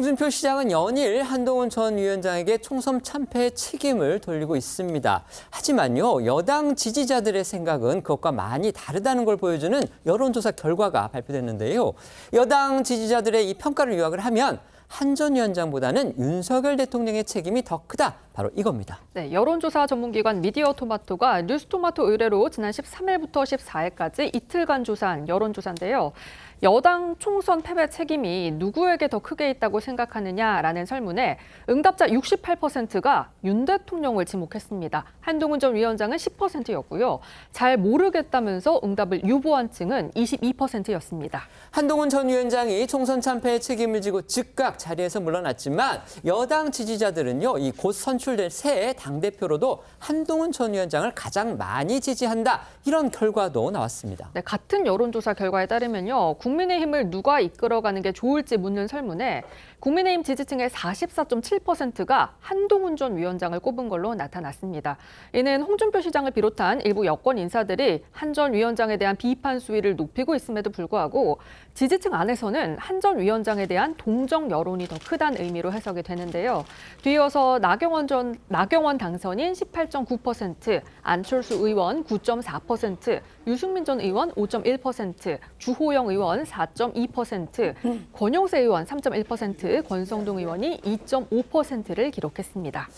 홍준표 시장은 연일 한동훈 전 위원장에게 총선 참패의 책임을 돌리고 있습니다. 하지만요, 여당 지지자들의 생각은 그것과 많이 다르다는 걸 보여주는 여론조사 결과가 발표됐는데요. 여당 지지자들의 이 평가를 요약을 하면 한전 위원장보다는 윤석열 대통령의 책임이 더 크다. 바로 이겁니다. 네, 여론조사 전문기관 미디어 토마토가 뉴스토마토 의뢰로 지난 13일부터 14일까지 이틀간 조사한 여론조사인데요. 여당 총선 패배 책임이 누구에게 더 크게 있다고 생각하느냐라는 설문에 응답자 68%가 윤 대통령을 지목했습니다. 한동훈 전 위원장은 10%였고요. 잘 모르겠다면서 응답을 유보한 층은 22%였습니다. 한동훈 전 위원장이 총선 참패의 책임을 지고 즉각 자리에서 물러났지만 여당 지지자들은요, 이 곧 선출될 새 당대표로도 한동훈 전 위원장을 가장 많이 지지한다. 이런 결과도 나왔습니다. 네, 같은 여론조사 결과에 따르면요. 국민의힘을 누가 이끌어가는 게 좋을지 묻는 설문에 국민의힘 지지층의 44.7%가 한동훈 전 위원장을 꼽은 걸로 나타났습니다. 이는 홍준표 시장을 비롯한 일부 여권 인사들이 한 전 위원장에 대한 비판 수위를 높이고 있음에도 불구하고 지지층 안에서는 한 전 위원장에 대한 동정 여론 이 더 크다는 의미로 해석이 되는데요. 뒤이어서 나경원 전 나경원 당선인 18.9%, 안철수 의원 9.4%, 유승민 전 의원 5.1%, 주호영 의원 4.2%, 권영세 의원 3.1%, 권성동 의원이 2.5%를 기록했습니다.